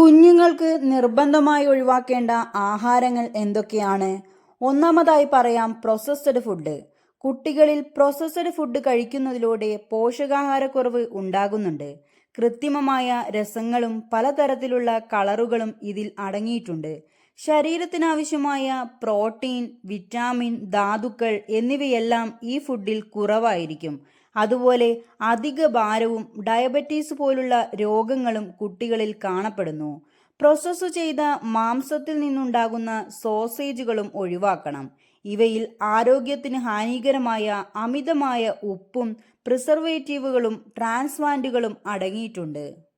കുഞ്ഞുങ്ങൾക്ക് നിർബന്ധമായി ഒഴിവാക്കേണ്ട ആഹാരങ്ങൾ എന്തൊക്കെയാണ്? ഒന്നാമതായി പറയാം പ്രോസസ്ഡ് ഫുഡ് കുട്ടികളിൽ പ്രോസസ്ഡ് ഫുഡ് കഴിക്കുന്നതിലൂടെ പോഷകാഹാരക്കുറവ് ഉണ്ടാകുന്നുണ്ട്. കൃത്രിമമായ രസങ്ങളും പലതരത്തിലുള്ള കളറുകളും ഇതിൽ അടങ്ങിയിട്ടുണ്ട്. ശരീരത്തിനാവശ്യമായ പ്രോട്ടീൻ വിറ്റാമിൻ ധാതുക്കൾ എന്നിവയെല്ലാം ഈ ഫുഡിൽ കുറവായിരിക്കും. അതുപോലെ അധിക ഭാരവും ഡയബറ്റീസ് പോലുള്ള രോഗങ്ങളും കുട്ടികളിൽ കാണപ്പെടുന്നു. പ്രോസസ്സ് ചെയ്ത മാംസത്തിൽ നിന്നുണ്ടാകുന്ന സോസേജുകളും ഒഴിവാക്കണം. ഇവയിൽ ആരോഗ്യത്തിന് ഹാനികരമായ അമിതമായ ഉപ്പും പ്രിസർവേറ്റീവുകളും ട്രാൻസ്വാൻഡുകളും അടങ്ങിയിട്ടുണ്ട്.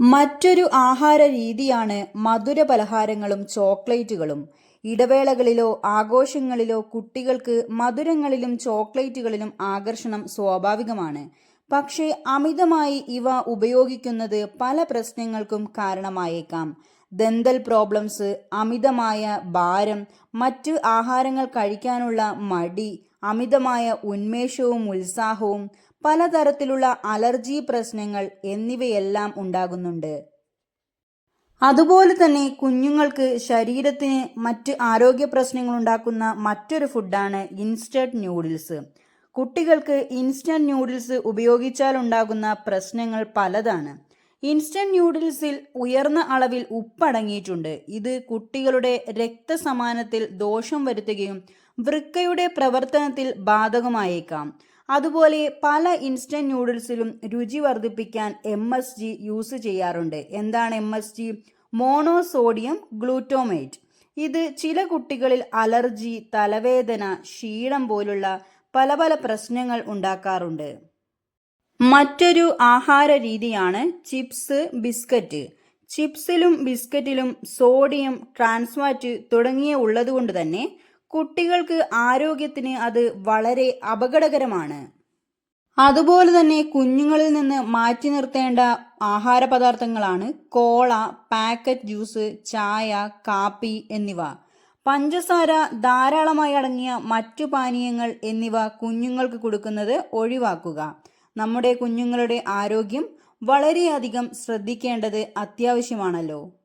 മറ്റൊരു ആഹാര രീതിയാണ് മധുര പലഹാരങ്ങളും ചോക്ലേറ്റുകളും. ഇടവേളകളിലോ ആഘോഷങ്ങളിലോ കുട്ടികൾക്ക് മധുരങ്ങളിലും ചോക്ലേറ്റുകളിലും ആകർഷണം സ്വാഭാവികമാണ്. പക്ഷേ അമിതമായി ഇവ ഉപയോഗിക്കുന്നത് പല പ്രശ്നങ്ങൾക്കും കാരണമായേക്കാം. ദന്തൽ പ്രോബ്ലംസ് അമിതമായ ഭാരം മറ്റ് ആഹാരങ്ങൾ കഴിക്കാനുള്ള മടി അമിതമായ ഉന്മേഷവും ഉത്സാഹവും പലതരത്തിലുള്ള അലർജി പ്രശ്നങ്ങൾ എന്നിവയെല്ലാം ഉണ്ടാകുന്നുണ്ട്. അതുപോലെ തന്നെ കുഞ്ഞുങ്ങൾക്ക് ശരീരത്തിന് മറ്റ് ആരോഗ്യ പ്രശ്നങ്ങൾ ഉണ്ടാക്കുന്ന മറ്റൊരു ഫുഡാണ് ഇൻസ്റ്റന്റ് ന്യൂഡിൽസ്. കുട്ടികൾക്ക് ഇൻസ്റ്റന്റ് ന്യൂഡിൽസ് ഉപയോഗിച്ചാൽ ഉണ്ടാകുന്ന പ്രശ്നങ്ങൾ പലതാണ്. ഇൻസ്റ്റന്റ് ന്യൂഡിൽസിൽ ഉയർന്ന അളവിൽ ഉപ്പടങ്ങിയിട്ടുണ്ട് ഇത് കുട്ടികളുടെ രക്തസമാനത്തിൽ ദോഷം വരുത്തുകയും വൃക്കയുടെ പ്രവർത്തനത്തിൽ ബാധകമായേക്കാം. അതുപോലെ പല ഇൻസ്റ്റന്റ് നൂഡിൽസിലും രുചി വർദ്ധിപ്പിക്കാൻ എം എസ് ജി യൂസ് ചെയ്യാറുണ്ട്. എന്താണ് M S G monosodium glutamate ഇത് ചില കുട്ടികളിൽ അലർജി തലവേദന ക്ഷീണം പോലുള്ള പല പല പ്രശ്നങ്ങൾ ഉണ്ടാക്കാറുണ്ട്. മറ്റൊരു ആഹാര രീതിയാണ് ചിപ്സ് ബിസ്ക്കറ്റ്. ചിപ്സിലും ബിസ്ക്കറ്റിലും സോഡിയം ട്രാൻസ്മാറ്റ് തുടങ്ങിയ ഉള്ളതുകൊണ്ട് തന്നെ കുട്ടികൾക്ക് ആരോഗ്യത്തിന് അത് വളരെ അപകടകരമാണ്. അതുപോലെ തന്നെ കുഞ്ഞുങ്ങളിൽ നിന്ന് മാറ്റി നിർത്തേണ്ട ആഹാര പദാർത്ഥങ്ങളാണ് കോള പാക്കറ്റ് ജ്യൂസ് ചായ കാപ്പി എന്നിവ. പഞ്ചസാര ധാരാളമായി അടങ്ങിയ മറ്റു പാനീയങ്ങൾ എന്നിവ കുഞ്ഞുങ്ങൾക്ക് കൊടുക്കുന്നത് ഒഴിവാക്കുക. നമ്മുടെ കുഞ്ഞുങ്ങളുടെ ആരോഗ്യം വളരെയധികം ശ്രദ്ധിക്കേണ്ടത് അത്യാവശ്യമാണല്ലോ.